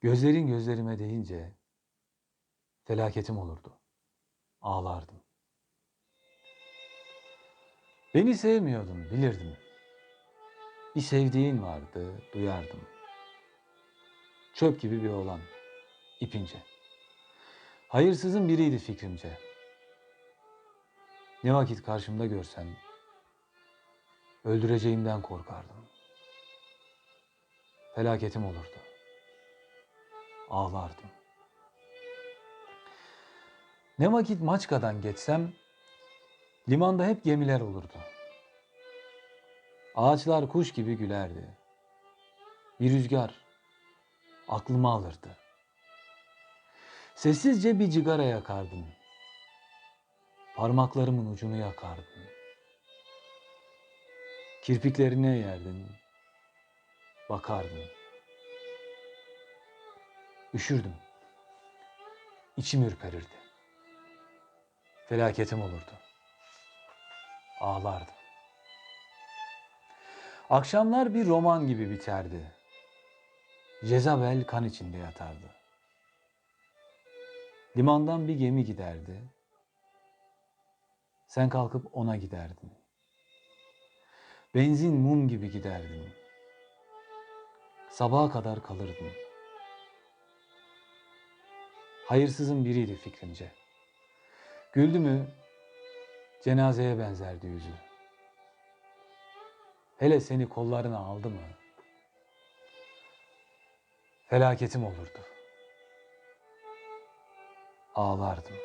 Gözlerin gözlerime değince felaketim olurdu. Ağlardım. Beni sevmiyordun, bilirdim. Bir sevdiğin vardı, duyardım. Çöp gibi bir oğlan, ipince. Hayırsızın biriydi fikrimce. Ne vakit karşımda görsem, öldüreceğimden korkardım. Felaketim olurdu. Ağlardım. Ne vakit Maçka'dan geçsem, limanda hep gemiler olurdu. Ağaçlar kuş gibi gülerdi. Bir rüzgar aklımı alırdı. Sessizce bir cigara yakardım. Parmaklarımın ucunu yakardım. Kirpiklerine yerdin. Bakardım. Üşürdüm. İçim ürperirdi. Felaketim olurdu. Ağlardım. Akşamlar bir roman gibi biterdi. Jezabel kan içinde yatardı. Limandan bir gemi giderdi. Sen kalkıp ona giderdin. Benzin mum gibi giderdin. Sabaha kadar kalırdın. Hayırsızın biriydi fikrimce. Güldü mü cenazeye benzerdi yüzü. Hele seni kollarına aldı mı felaketim olurdu. Ağlardım.